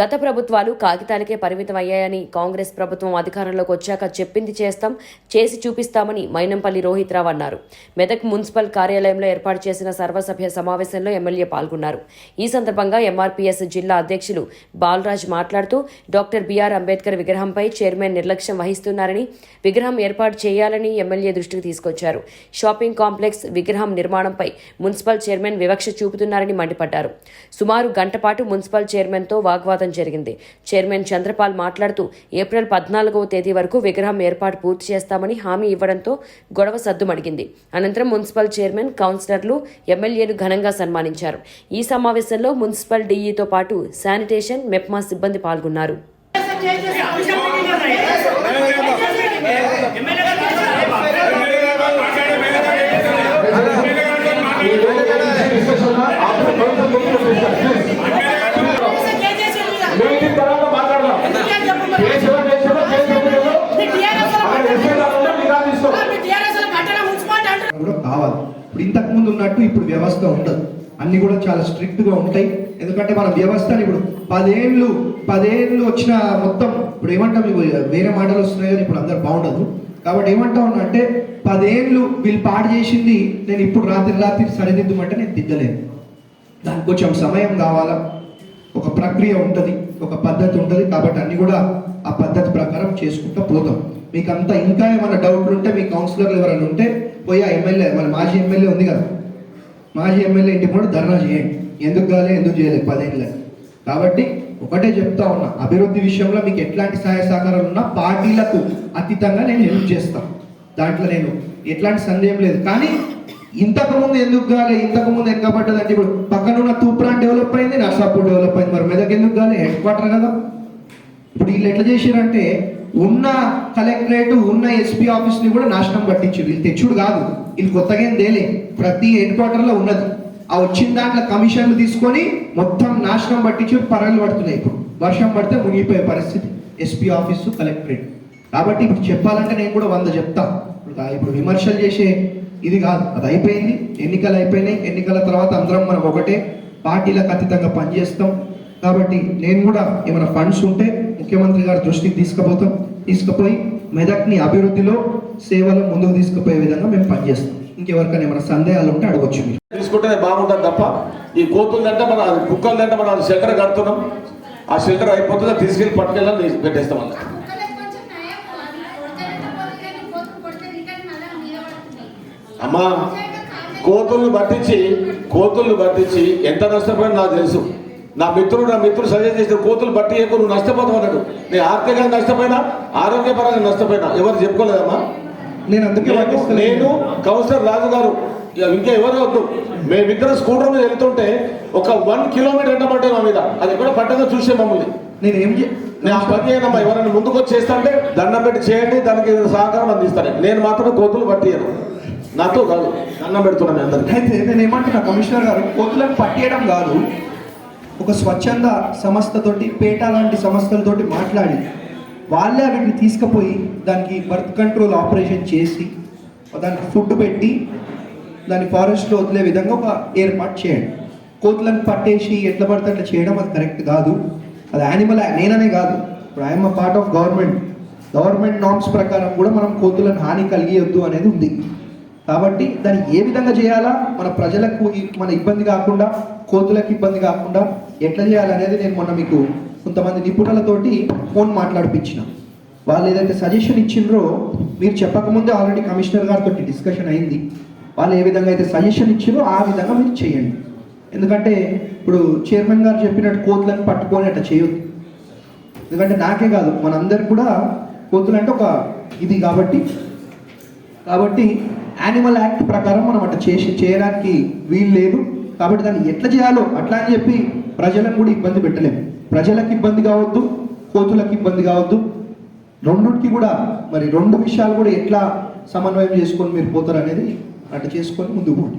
గత ప్రభుత్వాలు కాగితాలకే పరిమితం అయ్యాయని కాంగ్రెస్ ప్రభుత్వం అధికారంలోకి వచ్చాక చెప్పింది చేస్తాం చేసి చూపిస్తామని మైనంపల్లి రోహిత్ రావు అన్నారు. మెదక్ మున్సిపల్ కార్యాలయంలో ఏర్పాటు చేసిన సర్వసభ్య సమావేశంలో ఎమ్మెల్యే పాల్గొన్నారు. ఈ సందర్భంగా ఎంఆర్పీఎస్ జిల్లా అధ్యక్షులు బాలరాజ్ మాట్లాడుతూ డాక్టర్ బీఆర్ అంబేద్కర్ విగ్రహంపై చైర్మన్ నిర్లక్ష్యం వహిస్తున్నారని విగ్రహం ఏర్పాటు చేయాలని ఎమ్మెల్యే దృష్టికి తీసుకొచ్చారు. షాపింగ్ కాంప్లెక్స్ విగ్రహం నిర్మాణంపై మున్సిపల్ చైర్మన్ వివక్ష చూపుతున్నారని మండిపడ్డారు. సుమారు గంటపాటు మున్సిపల్ చైర్మన్తో వాగ్వాదం జరిగింది చైర్మన్ చంద్రపాల్ మాట్లాడుతూ ఏప్రిల్ పద్నాలుగవ తేదీ వరకు విగ్రహం ఏర్పాటు పూర్తి చేస్తామని హామీ ఇవ్వడంతో గొడవ సద్దుమడిగింది అనంతరం మున్సిపల్ చైర్మన్ కౌన్సిలర్లు ఎమ్మెల్యేను ఘనంగా సన్మానించారు ఈ సమావేశంలో మున్సిపల్ డీఈతో పాటు శానిటేషన్ మెప్మా సిబ్బంది పాల్గొన్నారు మీటింగ్ తర్వాత మాట్లాడదాం కేసులో కేసులో కేసులో అక్కడ ఎస్ఐ గారు ఉంటే మీరు ఆఫీస్లో. కూడా కావాలి ఇప్పుడు ఇంతకుముందు ఉన్నట్టు ఇప్పుడు వ్యవస్థ ఉండదు. అన్ని కూడా చాలా స్ట్రిక్ట్గా ఉంటాయి. ఎందుకంటే మన వ్యవస్థని ఇప్పుడు పదేళ్ళు పదేళ్ళు వచ్చిన మొత్తం ఇప్పుడు ఏమంటాం వేరే మాటలు వస్తున్నాయి కానీ ఇప్పుడు అందరు బాగుండదు. కాబట్టి ఏమంటా ఉన్నా అంటే పదేళ్ళు వీళ్ళు పాడు చేసింది నేను ఇప్పుడు రాత్రి రాత్రి సరిదిద్దుమంటే నేను దిద్దలేను. దానికి కొంచెం సమయం కావాలా? ఒక ప్రక్రియ ఉంటుంది ఒక పద్ధతి ఉంటుంది కాబట్టి అన్నీ కూడా ఆ పద్ధతి ప్రకారం చేసుకుంటూ పోతాం. మీకు అంతా ఇంకా ఏమైనా డౌట్లు ఉంటే మీ కౌన్సిలర్లు ఎవరైనా ఉంటే పోయి ఆ ఎమ్మెల్యే మన మాజీ ఎమ్మెల్యే ఉంది కదా? మాజీ ఎమ్మెల్యే ఇంటి కూడా ధర్నా చేయండి. ఎందుకు కాలే ఎందుకు చేయలేదు? పదేళ్ళ. కాబట్టి ఒకటే చెప్తా ఉన్నా అభివృద్ధి విషయంలో మీకు ఎట్లాంటి సహాయ సహకారాలు ఉన్నా పార్టీలకు అతీతంగా నేను హెల్ప్ చేస్తాను దాంట్లో నేను ఎట్లాంటి సందేహం లేదు. కానీ ఇంతకు ముందు ఎందుకు కాలే ఇంతకు ముందు ఎందుకు ఇప్పుడు పక్కన ఉన్న తూప్రాన్ డెవలప్ అయింది నర్సాపూర్ డెవలప్ అయింది. మరి మెదక్ ఎందుకు కాలే? హెడ్ క్వార్టర్ కదా. ఇప్పుడు వీళ్ళు ఎట్లా చేశారంటే ఉన్న కలెక్టరేట్ ఉన్న ఎస్పీ ఆఫీస్ని కూడా నాశనం పట్టించారు వీళ్ళు తెచ్చుడు కాదు. వీళ్ళు కొత్తగా ఏం తేలే. ప్రతి హెడ్ క్వార్టర్లో ఉన్నది. ఆ వచ్చిన దాంట్లో కమిషన్లు తీసుకొని మొత్తం నాశనం పట్టించి పరగలు పడుతున్నాయి ఇప్పుడు. వర్షం పడితే మునిగిపోయే పరిస్థితి. SP office collectorate. కాబట్టి ఇప్పుడు చెప్పాలంటే నేను కూడా వంద చెప్తా. ఇప్పుడు ఇప్పుడు విమర్శలు చేసే ఇది కాదు. అది అయిపోయింది. ఎన్నికలు అయిపోయినాయి. ఎన్నికల తర్వాత అందరం మనం ఒకటే. పార్టీలకు అతీతంగా పనిచేస్తాం. కాబట్టి నేను కూడా ఏమైనా ఫండ్స్ ఉంటే ముఖ్యమంత్రి గారి దృష్టికి తీసుకుపోతాం. తీసుకుపోయి మెదక్ని అభివృద్ధిలో సేవలు ముందుకు తీసుకుపోయే విధంగా మేము పనిచేస్తాం. ఇంకెవరికైనా ఏమైనా సందేహాలు ఉంటే అడగొచ్చు మీరు. తీసుకుంటేనే బాగుంటుంది తప్ప ఈ కోతులంటే మన కుక్కలంటే మనం షెల్టర్ కడుతున్నాం. ఆ షెల్టర్ అయిపోతుందో? తీసుకెళ్ళి పట్టుకెళ్ళి పెట్టేస్తాం అన్నమాట అమ్మా కోతుల్ని పట్టించి కోతుల్ని పట్టించి ఎంత నష్టపోయినా నాకు తెలుసు. నా మిత్రుడు నా మిత్రుడు సజెస్ట్ చేసిన కోతులు బట్టి ఎక్కువ నువ్వు నష్టపోతావు అన్నాడు. నేను ఆర్థికంగా నష్టపోయినా ఆరోగ్యపరంగా నష్టపోయినా ఎవరు చెప్పుకోలేదమ్మా? నేను అందుకే నేను- కౌన్సిలర్ రాజు గారు ఇక ఎవరు వద్దు. మేమిద్దరం స్కూటర్ మీద వెళ్తుంటే ఒక వన్ కిలోమీటర్ ఎంటబడ్డే మా మీద. అది కూడా పట్టగా చూసే మమ్మల్ని. నేను ఏం నేను ఆ పని చేయనమ్మా ఎవరైనా ముందుకు వచ్చి చేస్తాంటే దండం పెట్టి చేయండి దానికి సహకారం అందిస్తాను నేను మాత్రం కోతులు పట్టియను. నాతో కాదు దండం పెడుతున్నాను అందరికి. అయితే నేను ఏమంటున్నా కమిషనర్ గారు కోతులను పట్టేయడం కాదు. ఒక స్వచ్ఛంద సంస్థతోటి పేట లాంటి సంస్థలతోటి మాట్లాడి వాళ్ళే వీటిని తీసుకుపోయి దానికి బర్త్ కంట్రోల్ ఆపరేషన్ చేసి దానికి ఫుడ్ పెట్టి దాన్ని ఫారెస్ట్లో వదిలే విధంగా ఒక ఏర్పాటు చేయండి. కోతులను పట్టేసి ఎట్లా పడితే అట్లా చేయడం అది కరెక్ట్ కాదు. అది యానిమల్ నేననే కాదు. ఇప్పుడు I'm part of government. Government norms ప్రకారం కూడా మనం కోతులను హాని కలిగియొద్దు అనేది ఉంది. కాబట్టి దాన్ని ఏ విధంగా చేయాలా? మన ప్రజలకు మన ఇబ్బంది కాకుండా కోతులకు ఇబ్బంది కాకుండా ఎట్లా చేయాలనేది నేను మొన్న మీకు కొంతమంది నిపుణులతోటి ఫోన్ మాట్లాడిపించిన. వాళ్ళు ఏదైతే సజెషన్ ఇచ్చిండ్రో మీరు చెప్పకముందే ఆల్రెడీ కమిషనర్ గారితో డిస్కషన్ అయింది. వాళ్ళు ఏ విధంగా అయితే సజెషన్ ఇచ్చారో ఆ విధంగా మీరు చేయండి. ఎందుకంటే ఇప్పుడు చైర్మన్ గారు చెప్పినట్టు కోతులను పట్టుకొని అట్లా చేయొద్దు. ఎందుకంటే నాకే కాదు మనందరికి కూడా కోతులు అంటే ఒక ఇది కాబట్టి. కాబట్టి యానిమల్ యాక్ట్ ప్రకారం మనం అట్లా చేసి చేయడానికి వీలు లేదు. కాబట్టి దాన్ని ఎట్లా చేయాలో అట్లా అని చెప్పి ప్రజలను కూడా ఇబ్బంది పెట్టలేము. ప్రజలకు ఇబ్బంది కావద్దు కోతులకు ఇబ్బంది కావద్దు. రెండుకి కూడా మరి రెండు విషయాలు కూడా ఎట్లా సమన్వయం చేసుకొని మీరు పోతారు అనేది అట్లా చేసుకొని ముందుకు పోండి.